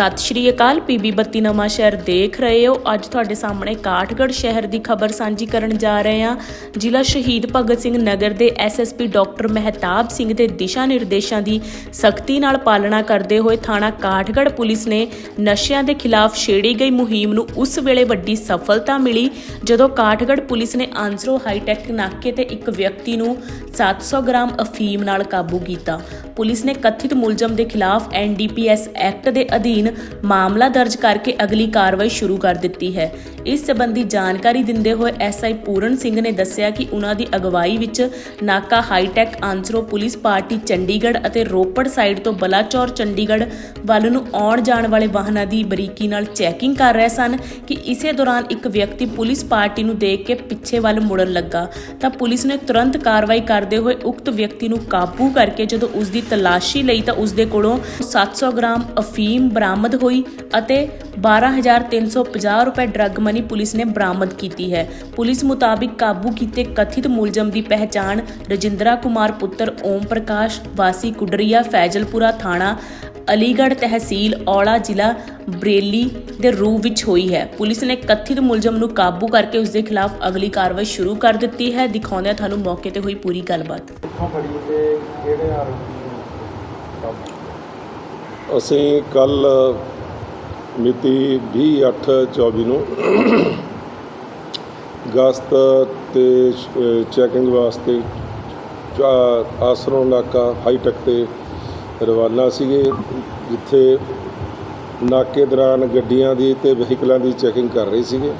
ਸਤਿ ਸ਼੍ਰੀ ਅਕਾਲ। ਪੀਬੀ ਬੱਤੀ ਨਵਾਂ ਸ਼ਹਿਰ ਦੇਖ ਰਹੇ ਹੋ। ਅੱਜ ਤੁਹਾਡੇ ਸਾਹਮਣੇ ਕਾਠਗੜ੍ਹ ਸ਼ਹਿਰ ਦੀ ਖਬਰ ਸਾਂਝੀ ਕਰਨ ਜਾ ਰਹੇ ਹਾਂ। ਜ਼ਿਲ੍ਹਾ ਸ਼ਹੀਦ ਭਗਤ ਸਿੰਘ ਨਗਰ ਦੇ ਐਸਐਸਪੀ ਡਾਕਟਰ ਮਹਿਤਾਬ ਸਿੰਘ ਦੇ ਦਿਸ਼ਾ ਨਿਰਦੇਸ਼ਾਂ ਦੀ ਸਖਤੀ ਨਾਲ ਪਾਲਣਾ ਕਰਦੇ ਹੋਏ ਥਾਣਾ ਕਾਠਗੜ੍ਹ ਪੁਲਿਸ ਨੇ ਨਸ਼ਿਆਂ ਦੇ ਖਿਲਾਫ ਛੇੜੀ ਗਈ ਮੁਹਿੰਮ ਨੂੰ ਉਸ ਵੇਲੇ ਵੱਡੀ ਸਫਲਤਾ ਮਿਲੀ, ਜਦੋਂ ਕਾਠਗੜ੍ਹ ਪੁਲਿਸ ਨੇ ਆਂਸਰੋ ਹਾਈਟੈਕ ਨਾਕੇ ਤੇ ਇੱਕ ਵਿਅਕਤੀ ਨੂੰ 700 ਗ੍ਰਾਮ ਅਫੀਮ ਨਾਲ ਕਾਬੂ ਕੀਤਾ। ਪੁਲਿਸ ਨੇ ਕਥਿਤ ਮੁਲਜ਼ਮ ਦੇ ਖਿਲਾਫ ਐਨਡੀਪੀਐਸ ਐਕਟ ਦੇ ਅਧੀਨ ਮਾਮਲਾ ਦਰਜ ਕਰਕੇ ਅਗਲੀ ਕਾਰਵਾਈ ਸ਼ੁਰੂ ਕਰ ਦਿੱਤੀ ਹੈ। ਇਸ ਸੰਬੰਧੀ ਜਾਣਕਾਰੀ ਦਿੰਦੇ ਹੋਏ ਐਸਆਈ ਪੂਰਨ ਸਿੰਘ ਨੇ ਦੱਸਿਆ ਕਿ ਉਹਨਾਂ ਦੀ ਅਗਵਾਈ ਵਿੱਚ ਨਾਕਾ ਹਾਈਟੈਕ ਆਂਸਰੋ ਪੁਲਿਸ ਪਾਰਟੀ ਚੰਡੀਗੜ੍ਹ ਅਤੇ ਰੋਪੜ ਸਾਈਡ ਤੋਂ ਬਲਾਚੌਰ ਚੰਡੀਗੜ੍ਹ ਵੱਲ ਨੂੰ ਆਉਣ ਜਾਣ ਵਾਲੇ ਵਾਹਨਾਂ ਦੀ ਬਰੀਕੀ ਨਾਲ ਚੈਕਿੰਗ ਕਰ ਰਹੇ ਸਨ ਕਿ ਇਸੇ ਦੌਰਾਨ ਇੱਕ ਵਿਅਕਤੀ ਪੁਲਿਸ ਪਾਰਟੀ ਨੂੰ ਦੇਖ ਕੇ ਪਿੱਛੇ ਵੱਲ ਮੁੜਨ ਲੱਗਾ। ਤਾਂ ਪੁਲਿਸ ਨੇ ਤੁਰੰਤ ਕਾਰਵਾਈ ਕਰਦੇ ਹੋਏ ਉਕਤ ਵਿਅਕਤੀ ਨੂੰ ਕਾਬੂ ਕਰਕੇ ਜਦੋਂ ਉਸ ਦੀ ਤਲਾਸ਼ੀ ਲਈ ਤਾਂ ਉਸ ਦੇ ਕੋਲੋਂ 700 ਗ੍ਰਾਮ ਅਫੀਮ ਬਰਾਮਦ ਹੋਈ ਅਤੇ 12350 ਰੁਪਏ ਡਰੱਗ ਮਨੀ ਪੁਲਿਸ ਨੇ ਬਰਾਮਦ ਕੀਤੀ ਹੈ। ਪੁਲਿਸ ਮੁਤਾਬਿਕ ਕਾਬੂ ਕੀਤੇ ਕਥਿਤ ਮੁਲਜ਼ਮ ਦੀ ਪਹਿਚਾਣ ਰਜਿੰਦਰਾ ਕੁਮਾਰ ਪੁੱਤਰ ਓਮ ਪ੍ਰਕਾਸ਼, ਵਾਸੀ ਕੁਡਰੀਆ, ਫੈਜ਼ਲਪੁਰਾ ਥਾਣਾ, ਅਲੀਗੜ੍ਹ ਤਹਿਸੀਲ ਔਲਾ ਜ਼ਿਲ੍ਹਾ ਬਰੇਲੀ ਦੇ ਰੂਪ ਵਿੱਚ ਹੋਈ ਹੈ। ਪੁਲਿਸ ਨੇ ਕਥਿਤ ਮੁਲਜ਼ਮ ਨੂੰ ਕਾਬੂ ਕਰਕੇ ਉਸ ਦੇ ਖਿਲਾਫ ਅਗਲੀ ਕਾਰਵਾਈ ਸ਼ੁਰੂ ਕਰ ਦਿੱਤੀ ਹੈ। ਦਿਖਾਉਂਦੇ ਤੁਹਾਨੂੰ ਮੌਕੇ ਤੇ ਹੋਈ ਪੂਰੀ ਗੱਲਬਾਤ। ਕਿਹੜੇ ਆਰੋਪੀ? ਅਸੀਂ ਕੱਲ ਮਿਤੀ 20/8/24 ਨੂੰ ਗਸਤ ਤੇ ਚੈਕਿੰਗ ਵਾਸਤੇ ਚਾ- ਆਸਰੋਂ ਨਾਕਾ ਹਾਈਟੈਕ ਤੇ ਰਵਾਨਾ ਸੀਗੇ, ਜਿੱਥੇ ਨਾਕੇ ਦੌਰਾਨ ਗੱਡੀਆਂ ਦੀ ਤੇ ਵਹੀਕਲਾਂ ਦੀ ਚੈਕਿੰਗ ਕਰ ਰਹੇ ਸੀਗੇ।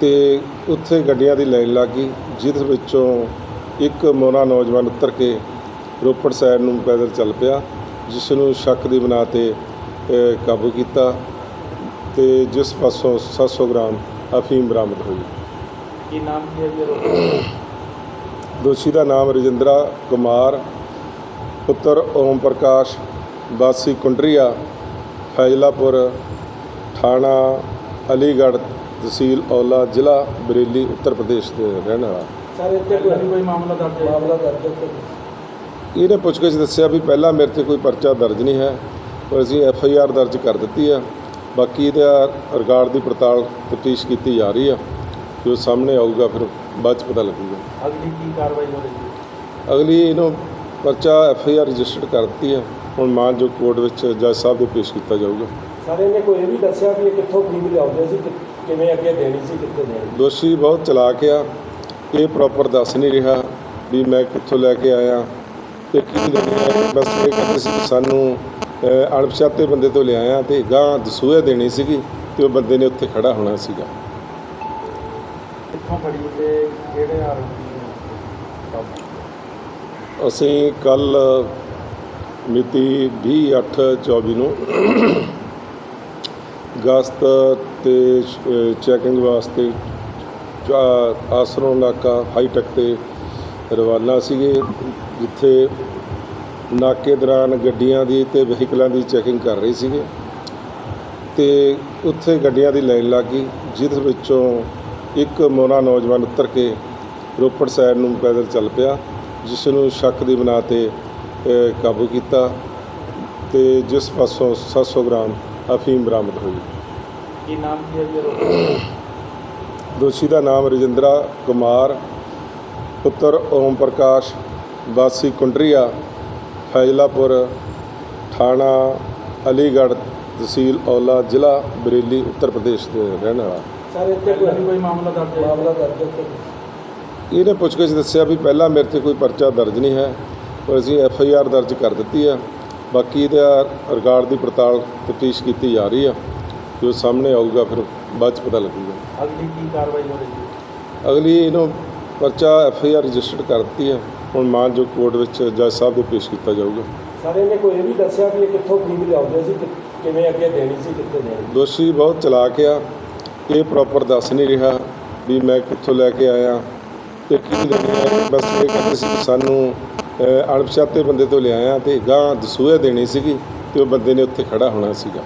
ਤੇ ਉੱਥੇ ਗੱਡੀਆਂ ਦੀ ਲਾਈਨ ਲੱਗ ਗਈ, ਜਿਸ ਵਿੱਚੋਂ ਇੱਕ ਮੋਨਾ ਨੌਜਵਾਨ ਉਤਰ ਕੇ ਰੋਪੜ ਸਾਈਡ ਨੂੰ ਪੈਦਲ ਚੱਲ ਪਿਆ ਜਿਸ ਨੂੰ ਸ਼ੱਕ ਦੀ ਬਣਾ ਤੇ ਕਾਬੂ ਕੀਤਾ ਤੇ ਜਿਸ ਪਾਸੋਂ 700 ਗ੍ਰਾਮ ਅਫੀਮ ਬਰਾਮਦ ਹੋਈ। ਕੀ ਨਾਮ ਕੀ ਹੈ ਜੀ ਦੋਸ਼ੀ ਦਾ ਨਾਮ ਰਜਿੰਦਰਾ ਕੁਮਾਰ ਪੁੱਤਰ ਓਮ ਪ੍ਰਕਾਸ਼ ਵਾਸੀ ਕੁੰਡਰੀਆ ਫੈਜ਼ਲਾਪੁਰ ਥਾਣਾ ਅਲੀਗੜ੍ਹ ਤਹਿਸੀਲ ਔਲਾ ਜ਼ਿਲ੍ਹਾ ਬਰੇਲੀ ਉੱਤਰ ਪ੍ਰਦੇਸ਼ ਦੇ ਰਹਿਣ ਵਾਲਾ। ਸਰ ਇੱਥੇ ਕੋਈ ਕੋਈ ਮਾਮਲਾ ਦਰਜ ਹੈ? ਮਾਮਲਾ ਦਰਜ ਹੈ। ਇਹਨੇ ਪੁੱਛਗਿੱਛ ਦੱਸਿਆ ਵੀ ਪਹਿਲਾਂ ਮੇਰੇ ਤੇ ਕੋਈ ਪਰਚਾ ਦਰਜ ਨਹੀਂ ਹੈ ਪਰ ਅਸੀਂ ਐਫ ਆਈ ਆਰ ਦਰਜ ਕਰ ਦਿੱਤੀ ਆ ਬਾਕੀ ਇਹਦਾ ਰਿਕਾਰਡ ਦੀ ਪੜਤਾਲ ਤਫਤੀਸ਼ ਕੀਤੀ ਜਾ ਰਹੀ ਆ ਜੋ ਸਾਹਮਣੇ ਆਊਗਾ ਫਿਰ ਬਾਅਦ ਚ ਪਤਾ ਲੱਗੂਗਾ। ਅਗਲੀ ਕੀ ਕਾਰਵਾਈ ਹੋ ਰਹੀ ਹੈ? ਅਗਲੀ ਇਹਨੂੰ ਪਰਚਾ ਐਫ ਆਈ ਆਰ ਰਜਿਸਟਰਡ ਕਰ ਦਿੱਤੀ ਆ ਹੁਣ ਮਾਨ ਜੋ ਕੋਰਟ ਵਿੱਚ ਜੱਜ ਸਾਹਿਬ ਦੇ ਪੇਸ਼ ਕੀਤਾ ਜਾਊਗਾ। ਸਰ ਇਹਨੇ ਕੋਈ ਇਹ ਵੀ ਦੱਸਿਆ ਵੀ ਇਹ ਕਿੱਥੋਂ ਖਰੀਦ ਲਿਆਉਂਦੇ ਸੀ ਕਿ- ਕਿਵੇਂ ਅੱਗੇ ਦੇਣੀ ਸੀ ਕਿੱਥੇ ਦੇਣੀ ਦੋਸ਼ੀ ਬਹੁਤ ਚਲਾਕ ਆ। ਇਹ ਪ੍ਰੋਪਰ ਦੱਸ ਨਹੀਂ ਰਿਹਾ ਵੀ ਮੈਂ ਕਿੱਥੋਂ ਲੈ ਕੇ ਆਇਆ। ਤੇ ਕੀ ਲੈਣਾ ਬਸ ਇਹ ਕਹਿੰਦੇ ਸੀ ਕਿ ਸਾਨੂੰ ਅਣਪਛਾਤੇ ਬੰਦੇ ਤੋਂ ਲਿਆਇਆ ਤੇ ਗਾਂ ਦਸੂਹੇ ਦੇਣੀ ਸੀਗੀ ਤੇ ਉਹ ਬੰਦੇ ਨੇ ਉੱਥੇ ਖੜਾ ਹੋਣਾ ਸੀਗਾ। ਕਿੱਥੋਂ ਫੜੀ ਤੇ ਕਿਹੜੇ ਆਰੋਪੀ ਨੂੰ ਕਾਬੂ ਅਸੀਂ ਕੱਲ ਮਿਤੀ 20/8/24 ਨੂੰ ਗਸਤ ਤੇ ਚੈਕਿੰਗ ਵਾਸਤੇ ਆਸਰੋਂ ਨਾਕਾ ਹਾਈਟੈਕ ਤੇ ਰਵਾਨਾ ਸੀਗੇ। ਜਿੱਥੇ ਨਾਕੇ ਦੌਰਾਨ ਗੱਡੀਆਂ ਦੀ ਤੇ ਵਹੀਕਲਾਂ ਦੀ ਚੈਕਿੰਗ ਕਰ ਰਹੇ ਸੀਗੇ ਤੇ ਉੱਥੇ ਗੱਡੀਆਂ ਦੀ ਲਾਈਨ ਲੱਗ ਗਈ ਜਿਸ ਵਿੱਚੋਂ ਇੱਕ ਮੋਨਾ ਨੌਜਵਾਨ ਉਤਰ ਕੇ ਰੋਪੜ ਸਾਈਡ ਨੂੰ ਪੈਦਲ ਚੱਲ ਪਿਆ ਜਿਸ ਨੂੰ ਸ਼ੱਕ ਦੀ ਬਣਾ ਤੇ ਕਾਬੂ ਕੀਤਾ ਤੇ ਜਿਸ ਪਾਸੋਂ 700 ਗ੍ਰਾਮ ਅਫੀਮ ਬਰਾਮਦ ਹੋਈ। ਕੀ ਨਾਮ ਕੀ ਹੈ ਜੀ ਦੋਸ਼ੀ ਦਾ ਨਾਮ ਰਜਿੰਦਰਾ ਕੁਮਾਰ ਪੁੱਤਰ ਓਮ ਪ੍ਰਕਾਸ਼ ਵਾਸੀ ਕੁੰਡਰੀਆ ਫੈਜ਼ਲਾਪੁਰ ਥਾਣਾ ਅਲੀਗੜ੍ਹ ਤਹਿਸੀਲ ਔਲਾ ਜ਼ਿਲ੍ਹਾ ਬਰੇਲੀ ਉੱਤਰ ਪ੍ਰਦੇਸ਼ ਦੇ ਰਹਿਣ ਵਾਲਾ। ਸਰ ਇੱਥੇ ਕੋਈ ਕੋਈ ਮਾਮਲਾ ਦਰਜ ਹੈ? ਮਾਮਲਾ ਦਰਜ ਹੈ ਇਹਨੇ ਪੁੱਛਗਿੱਛ ਦੱਸਿਆ ਵੀ ਪਹਿਲਾਂ ਮੇਰੇ ਤੇ ਕੋਈ ਪਰਚਾ ਦਰਜ ਨਹੀਂ ਹੈ ਪਰ ਅਸੀਂ ਐਫ ਆਈ ਆਰ ਦਰਜ ਕਰ ਦਿੱਤੀ ਆ ਬਾਕੀ ਇਹਦਾ ਰਿਕਾਰਡ ਦੀ ਪੜਤਾਲ ਤਫਤੀਸ਼ ਕੀਤੀ ਜਾ ਰਹੀ ਆ ਜੋ ਸਾਹਮਣੇ ਆਊਗਾ ਫਿਰ ਬਾਅਦ ਚ ਪਤਾ ਲੱਗੂਗਾ। ਅਗਲੀ ਕੀ ਕਾਰਵਾਈ ਹੋ ਰਹੀ ਹੈ? ਅਗਲੀ ਇਹਨੂੰ ਪਰਚਾ ਐਫ ਆਈ ਆਰ ਰਜਿਸਟਰਡ ਕਰ ਦਿੱਤੀ ਆ ਹੁਣ ਮਾਨ ਜੋ ਕੋਰਟ ਵਿੱਚ ਜੱਜ ਸਾਹਿਬ ਦੇ ਪੇਸ਼ ਕੀਤਾ ਜਾਊਗਾ। ਸਰ ਇਹਨੇ ਕੋਈ ਇਹ ਵੀ ਦੱਸਿਆ ਵੀ ਇਹ ਕਿੱਥੋਂ ਖਰੀਦ ਲਿਆਉਂਦੇ ਸੀ ਕਿ- ਕਿਵੇਂ ਅੱਗੇ ਦੇਣੀ ਸੀ ਕਿੱਥੇ ਦੇਣੀ ਦੋਸ਼ੀ ਬਹੁਤ ਚਲਾਕ ਆ। ਇਹ ਪ੍ਰੋਪਰ ਦੱਸ ਨਹੀਂ ਰਿਹਾ ਵੀ ਮੈਂ ਕਿੱਥੋਂ ਲੈ ਕੇ ਆਇਆ। ਤੇ ਕੀ ਲੈਣਾ ਬਸ ਇਹ ਕਹਿੰਦੇ ਸੀ ਕਿ ਸਾਨੂੰ ਅਣਪਛਾਤੇ ਬੰਦੇ ਤੋਂ ਲਿਆਇਆ ਤੇ ਗਾਂ ਦਸੂਹੇ ਦੇਣੀ ਸੀਗੀ ਤੇ ਉਹ ਬੰਦੇ ਨੇ ਉੱਥੇ ਖੜਾ ਹੋਣਾ ਸੀਗਾ।